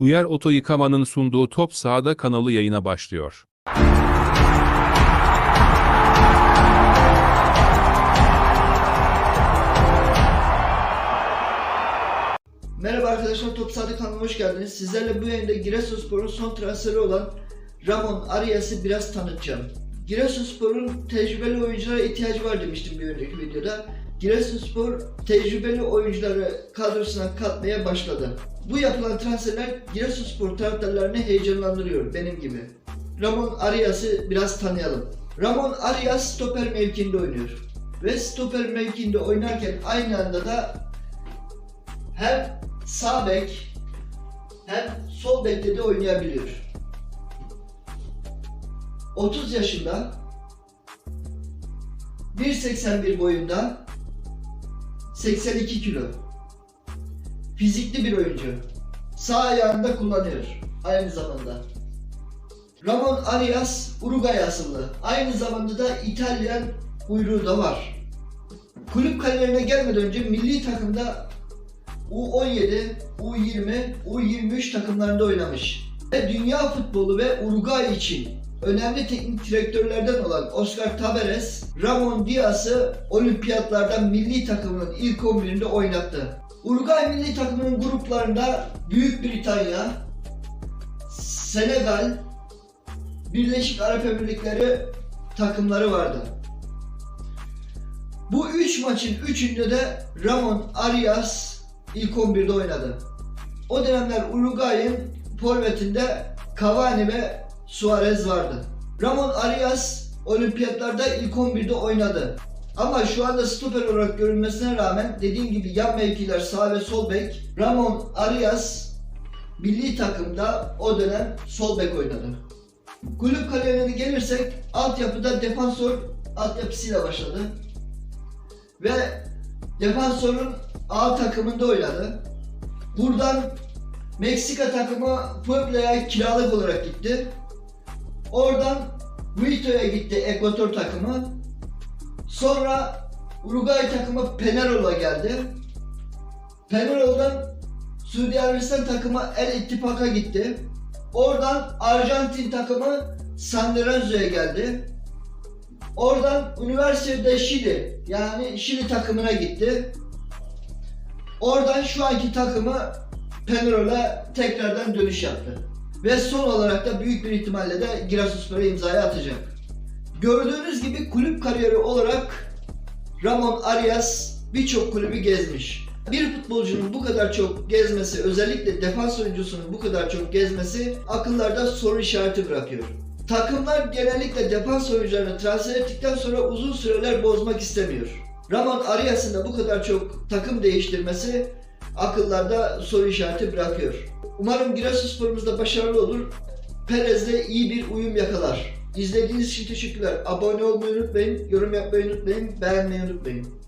Uyar Oto Yıkama'nın sunduğu Top Sahada kanalı yayına başlıyor. Merhaba arkadaşlar Top Sadık kanalıma hoş geldiniz. Sizlerle bu yayında Giresunspor'un son transferi olan Ramon Arias'ı biraz tanıtacağım. Giresunspor'un tecrübeli oyunculara ihtiyacı var demiştim bir önceki videoda. Giresunspor tecrübeli oyuncuları kadrosuna katmaya başladı. Bu yapılan transferler Giresunspor taraftarlarını heyecanlandırıyor benim gibi. Ramon Arias'ı biraz tanıyalım. Ramon Arias stoper mevkinde oynuyor. Ve stoper mevkinde oynarken aynı anda da hem sağ bek hem sol bekte de oynayabiliyor. 30 yaşında 1.81 boyunda 82 kilo fizikli bir oyuncu. Sağ ayağında kullanıyor aynı zamanda. Ramon Arias Uruguay asıllı. Aynı zamanda da İtalyan uyruğu da var. Kulüp kariyerine gelmeden önce milli takımda U17, U20, U23 takımlarında oynamış. Ve dünya futbolu ve Uruguay için önemli teknik direktörlerden olan Oscar Tabares, Ramon Diaz'ı olimpiyatlarda milli takımının ilk 11'inde oynattı. Uruguay milli takımının gruplarında Büyük Britanya, Senegal, Birleşik Arap Emirlikleri takımları vardı. Bu üç maçın üçünde de Ramon Arias ilk 11'de oynadı. O dönemler Uruguay'ın forvetinde Cavani ve Suarez vardı. Ramon Arias olimpiyatlarda ilk 11'de oynadı. Ama şu anda stoper olarak görünmesine rağmen dediğim gibi yan mevkiler sağ ve sol bek. Ramon Arias milli takımda o dönem sol bek oynadı. Kulüp kariyerine gelirsek altyapıda defansör altyapısıyla başladı. Ve defansörün A takımında oynadı. Buradan Meksika takımı Puebla'ya kiralık olarak gitti. Oradan Guito'ya gitti Ekvator takımı. Sonra Uruguay takımı Penarol'a geldi. Penarol'dan Suudi Arabistan takımı El İttifak'a gitti. Oradan Arjantin takımı San Lorenzo'ya geldi. Oradan üniversitede Şili yani Şili takımına gitti. Oradan şu anki takımı Penarol'a tekrardan dönüş yaptı. Ve son olarak da büyük bir ihtimalle de Giresunspor'a imzayı atacak. Gördüğünüz gibi kulüp kariyeri olarak Ramon Arias birçok kulübü gezmiş. Bir futbolcunun bu kadar çok gezmesi, özellikle defans oyuncusunun bu kadar çok gezmesi akıllarda soru işareti bırakıyor. Takımlar genellikle defans oyuncularını transfer ettikten sonra uzun süreler bozmak istemiyor. Ramon Arias'ın da bu kadar çok takım değiştirmesi akıllarda soru işareti bırakıyor. Umarım Giresunspor'umuz da başarılı olur. Perez'le iyi bir uyum yakalar. İzlediğiniz için teşekkürler. Abone olmayı unutmayın, yorum yapmayı unutmayın, beğenmeyi unutmayın.